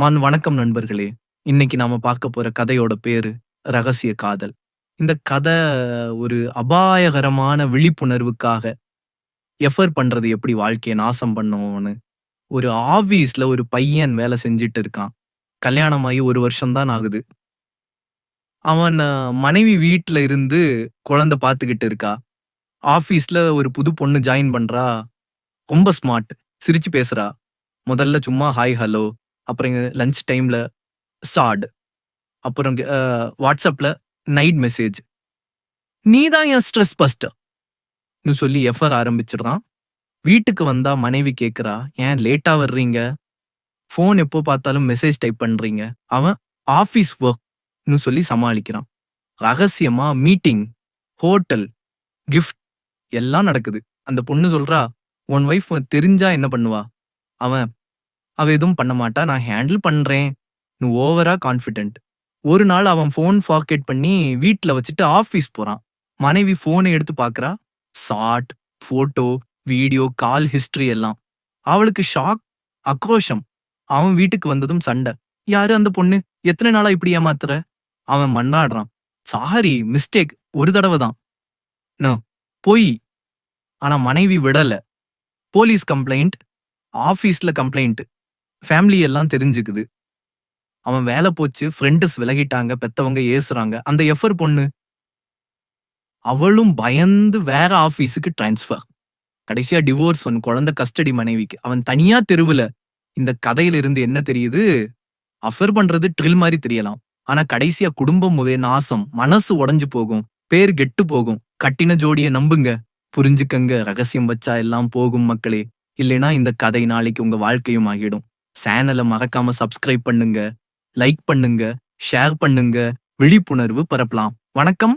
மான் வணக்கம் நண்பர்களே. இன்னைக்கு நாம பார்க்க போற கதையோட பேரு ரகசிய காதல். இந்த கதை ஒரு அபாயகரமான விழிப்புணர்வுக்காக எஃபர் பண்றது எப்படி வாழ்க்கையை நாசம் பண்ணுவோம்னு ஒரு ஆபீஸ்ல ஒரு பையன் வேலை செஞ்சுட்டு இருக்கான். கல்யாணம் ஆகி ஒரு வருஷம் தான் ஆகுது. அவன் மனைவி வீட்டில் இருந்து குழந்தை பார்த்துக்கிட்டு இருக்கா. ஆஃபீஸ்ல ஒரு புது பொண்ணு ஜாயின் பண்றா. ரொம்ப ஸ்மார்ட் சிரிச்சு பேசுறா. முதல்ல சும்மா ஹாய் ஹலோ அப்புறம் லஞ்ச் டைமில் சாட் அப்புறம் வாட்ஸ்அப்பில் நைட் மெசேஜ் நீ தான் என் ஸ்ட்ரெஸ் பஸ்டர் சொல்லி எஃபர் ஆரம்பிச்சிடுறான். வீட்டுக்கு வந்தால் மனைவி கேட்குறா ஏன் லேட்டாக வர்றீங்க? ஃபோன் எப்போ பார்த்தாலும் மெசேஜ் டைப் பண்ணுறீங்க அவன் ஆஃபீஸ் ஒர்க்னு சொல்லி சமாளிக்கிறான். ரகசியமாக மீட்டிங் ஹோட்டல் கிஃப்ட் எல்லாம் நடக்குது. அந்த பொண்ணு சொல்கிறா உன் ஒய்ஃப் தெரிஞ்சா என்ன பண்ணுவா? அவன் அவ எதுவும் பண்ண மாட்டா. நான் ஹேண்டில் பண்றேன். நீ ஓவரா கான்ஃபிடென்ட் ஒரு நாள் அவன் ஃபோன் பாக்கெட் பண்ணி வீட்டில் வச்சுட்டு ஆபீஸ் போறான். மனைவி ஃபோனை எடுத்து பார்க்குறா chat photo video call history எல்லாம். அவளுக்கு ஷாக் ஆக்ரோஷம். அவன் வீட்டுக்கு வந்ததும் சண்டை. யாரு அந்த பொண்ணு? எத்தனை நாளா இப்படி ஏமாத்துற? அவன் மண்ணாடுறான். சாரி மிஸ்டேக் ஒரு தடவை தான். நோ போய். ஆனா மனைவி விடல. போலீஸ் கம்ப்ளைண்ட் ஆபீஸ்ல கம்ப்ளைண்ட் ஃபேமிலி எல்லாம் தெரிஞ்சுக்குது. அவன் வேலை போச்சு ஃப்ரெண்ட்ஸ் விலகிட்டாங்க பெத்தவங்க ஏசுறாங்க. அந்த எஃபர் பொண்ணு. அவளும் பயந்து வேற ஆஃபீஸுக்கு டிரான்ஸ்ஃபர் கடைசியா டிவோர்ஸ் ஒன் குழந்தை கஸ்டடி மனைவிக்கு. அவன் தனியா தெருவுல. இந்த கதையில இருந்து என்ன தெரியுது? அஃபர் பண்றது ட்ரில் மாதிரி தெரியலாம். ஆனா கடைசியா குடும்பம் முதே நாசம். மனசு உடைஞ்சு போகும். பேர் கெட்டு போகும். கட்டின ஜோடிய நம்புங்க. புரிஞ்சுக்கங்க. ரகசியம் வச்சா எல்லாம் போகும் மக்களே. இல்லைனா இந்த கதை நாளைக்கு உங்க வாழ்க்கையும் ஆகிடும். சேனலை மறக்காம சப்ஸ்கிரைப் பண்ணுங்க லைக் பண்ணுங்க ஷேர் பண்ணுங்க விழிப்புணர்வு பரப்பலாம். வணக்கம்.